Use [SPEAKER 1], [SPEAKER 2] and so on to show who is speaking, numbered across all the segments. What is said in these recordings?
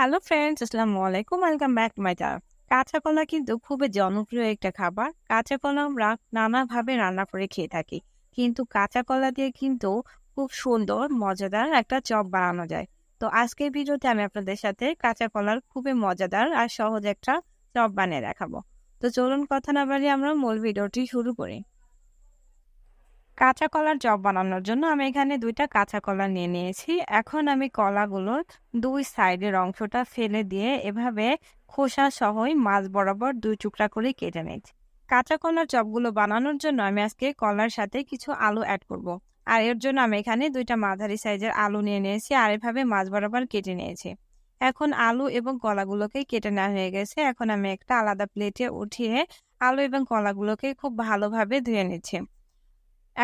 [SPEAKER 1] Hello friends আসসালামু আলাইকুম welcome back to my channel কাঁচা কলা কিন্তু খুবই জনপ্রিয় একটা খাবার কাঁচা কলা আমরা নানাভাবে রান্না করে খেয়ে থাকি কিন্তু কাঁচা কলা দিয়ে কিন্তু খুব সুন্দর মজাদার একটা চপ বানানো যায় তো আজকের ভিডিওতে আমি আপনাদের সাথে কাঁচা কলার খুবই মজাদার আর সহজ একটা চপ বানিয়ে দেখাবো তো চলুন কথা না বাড়িয়ে আমরা মূল ভিডিওটি শুরু করি কাঁচা কলার চপ বানানোর জন্য আমি এখানে দুইটা কাঁচা কলা নিয়ে নিয়েছি। এখন আমি কলাগুলোর দুই সাইডের অংশটা ফেলে দিয়ে এভাবে খোসা সহই মাছ বরাবর দুই টুকরা করে কেটে নিয়েছি। কাঁচা কলার চপগুলো বানানোর জন্য আমি আজকে কলার সাথে কিছু আলু অ্যাড করব। আর এর জন্য আমি এখানে দুইটা মাঝারি সাইজের আলু নিয়ে নিয়েছি আর এভাবে মাছ বরাবর কেটে নিয়েছি। এখন আলু এবং কলাগুলোকে কেটে নেওয়া হয়ে গেছে। এখন আমি একটা আলাদা প্লেটে উঠিয়ে আলু এবং কলাগুলোকে খুব ভালোভাবে ধুয়ে নিচ্ছি।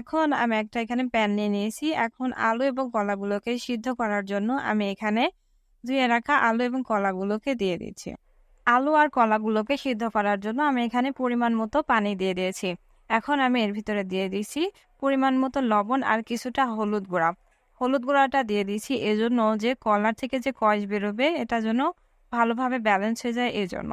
[SPEAKER 1] এখন আমি একটা এখানে প্যান নিয়ে নিয়েছি। এখন আলু এবং কলাগুলোকে সিদ্ধ করার জন্য আমি এখানে ধুয়ে রাখা আলু এবং কলাগুলোকে দিয়ে দিচ্ছি। আলু আর কলাগুলোকে সিদ্ধ করার জন্য আমি এখানে পরিমাণ মতো পানি দিয়ে দিয়েছি। এখন আমি এর ভিতরে দিয়ে দিচ্ছি পরিমাণ মতো লবণ আর কিছুটা হলুদ গুঁড়া। হলুদ গুঁড়াটা দিয়ে দিচ্ছি এজন্য যে কলার থেকে যে কষ বেরোবে, এটা যেন ভালোভাবে ব্যালেন্স হয়ে যায় এজন্য।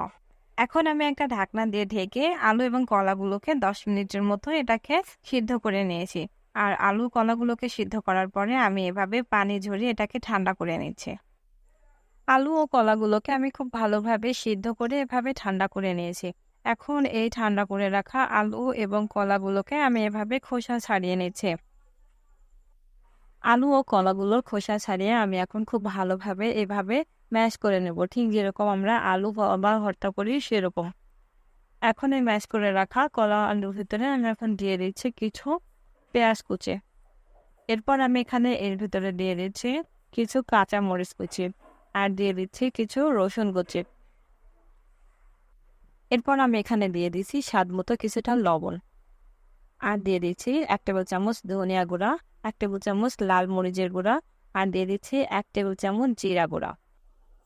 [SPEAKER 1] এখন আমি একটা ঢাকনা দিয়ে ঢেকে আলু এবং কলাগুলোকে দশ মিনিটের মতো এটাকে সিদ্ধ করে নিয়েছি। আর আলু, কলাগুলোকে সিদ্ধ করার পরে আমি এভাবে পানি ঝরিয়ে এটাকে ঠান্ডা করে নিচ্ছি। আলু ও কলাগুলোকে আমি খুব ভালোভাবে সিদ্ধ করে এভাবে ঠান্ডা করে নিয়েছি। এখন এই ঠান্ডা করে রাখা আলু এবং কলাগুলোকে আমি এভাবে খোসা ছাড়িয়ে নিচ্ছি। আলু ও কলাগুলোর খোসা ছাড়িয়ে আমি এখন খুব ভালোভাবে এভাবে ম্যাশ করে নেব। ঠিক যেরকম আমরা আলু বা ভর্তা করি সেরকম। এখন এই ম্যাশ করে রাখা কলা আলুর ভিতরে আমি এখন দিয়ে দিচ্ছি কিছু পেঁয়াজ কুচে। এরপর আমি এখানে এর ভিতরে দিয়ে দিচ্ছি কিছু কাঁচা মরিচ কুচি আর দিয়ে দিচ্ছি কিছু রসুন কুচি। এরপর আমি এখানে দিয়ে দিচ্ছি স্বাদ মতো কিছুটা লবণ। আর দিয়ে দিচ্ছি এক টেবিল চামচ ধনিয়া গুঁড়া, এক টেবিল চামচ লাল মরিচের গুঁড়া আর দিয়ে দিচ্ছি এক টেবিল চামচ জিরা গুঁড়া।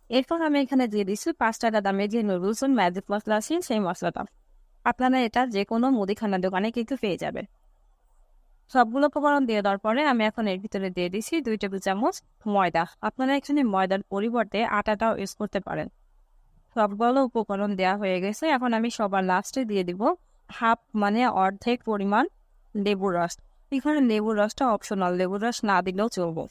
[SPEAKER 1] এরপর আমি এখানে দিয়ে দিচ্ছি পাঁচ টাকা দামের যে নুডলস ম্যাজিক মশলা আছে সেই মশলাটা। আপনারা এটা যে কোনো মুদিখানার দোকানে কিন্তু পেয়ে যাবেন। সবগুলো উপকরণ দিয়ে দেওয়ার পরে আমি এখন এর ভিতরে দিয়ে দিচ্ছি দুই টেবিল চামচ ময়দা। আপনারা এখানে ময়দার পরিবর্তে আটাটাও ইউজ করতে পারেন। সবগুলো উপকরণ দেওয়া হয়ে গেছে। এখন আমি সবার লাস্টে দিয়ে দিব হাফ মানে অর্ধেক পরিমাণ লেবুর রস। এখানে লেবুর রসটা অপশনাল লেবুর রস না দিলেও চলবো।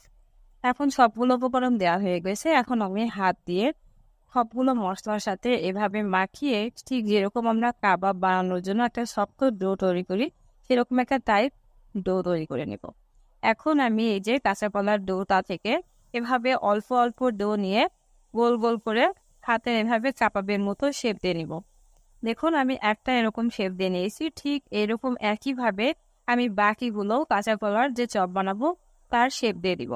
[SPEAKER 1] এখন সবগুলো উপকরণ দেওয়া হয়ে গেছে। এখন আমি হাত দিয়ে সবগুলো মশলার সাথে এভাবে মাখিয়ে ঠিক যেরকম আমরা কাবাব বানানোর জন্য একটা শক্ত ডো তৈরি করি, সেরকম একটা টাইপ ডো তৈরি করে নেব। এখন আমি এই যে কাঁচা কলার ডোটা থেকে এভাবে অল্প অল্প ডো নিয়ে গোল গোল করে হাতে এভাবে চাপাবের মতো শেপ দিয়ে নিব। দেখুন, আমি একটা এরকম শেপ দিয়ে নিয়েছি, ঠিক এরকম একইভাবে আমি বাকিগুলো কাঁচা কলার যে চপ বানাবো, তার শেপ দিয়ে দিব।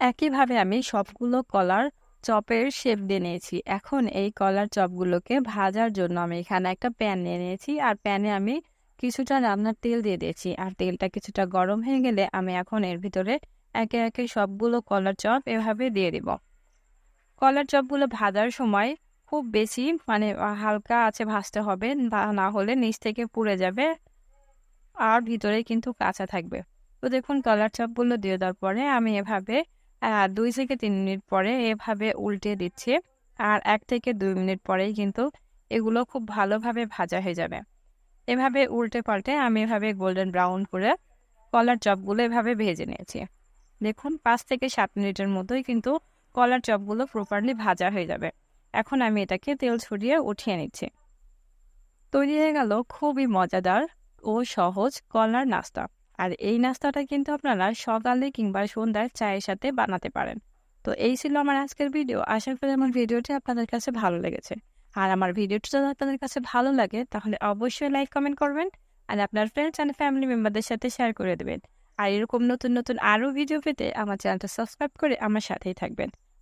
[SPEAKER 1] একইভাবে আমি সবগুলো কলার চপের শেপ দিয়ে নিয়েছি। এখন এই কলার চপগুলোকে ভাজার জন্য আমি এখানে একটা প্যান নিয়ে নিয়েছি, আর প্যানে আমি কিছুটা রান্নার তেল দিয়ে দিয়েছি, আর তেলটা কিছুটা গরম হয়ে গেলে আমি এখন এর ভিতরে একে একে সবগুলো কলার চপ এভাবে দিয়ে দিব। কলার চপগুলো ভাজার সময় খুব বেশি মানে হালকা আছে ভাজতে হবে না হলে নিচ থেকে পুড়ে যাবে আর ভিতরে কিন্তু কাঁচা থাকবে। তো দেখুন কলার চপগুলো দিয়ে দেওয়ার পরে আমি এভাবে দুই থেকে তিন মিনিট পরে এভাবে উল্টে দিচ্ছি আর এক থেকে দুই মিনিট পরেই কিন্তু এগুলো খুব ভালোভাবে ভাজা হয়ে যাবে। এভাবে উল্টে পাল্টে আমি এভাবে গোল্ডেন ব্রাউন করে কলার চপগুলো এভাবে ভেজে নিয়েছি। দেখুন পাঁচ থেকে সাত মিনিটের মতোই কিন্তু কলার চপগুলো প্রপারলি ভাজা হয়ে যাবে। এখন আমি এটাকে তেল ছড়িয়ে উঠিয়ে নিচ্ছি। তৈরি হয়ে গেল খুবই মজাদার ও সহজ কলার নাস্তা। আর এই নাস্তাটা কিন্তু আপনারা সকালে কিংবা সন্ধ্যায় চায়ের সাথে বানাতে পারেন। তো এই ছিল আমার আজকের ভিডিও। আশা করি আমার ভিডিওটি আপনাদের কাছে ভালো লেগেছে। আর আমার ভিডিওটি যদি আপনাদের কাছে ভালো লাগে, তাহলে অবশ্যই লাইক, কমেন্ট করবেন আর আপনার ফ্রেন্ডস অ্যান্ড ফ্যামিলি মেম্বারদের সাথে শেয়ার করে দেবেন। আর এরকম নতুন নতুন আরও ভিডিও পেতে আমার চ্যানেলটা সাবস্ক্রাইব করে আমার সাথেই থাকবেন।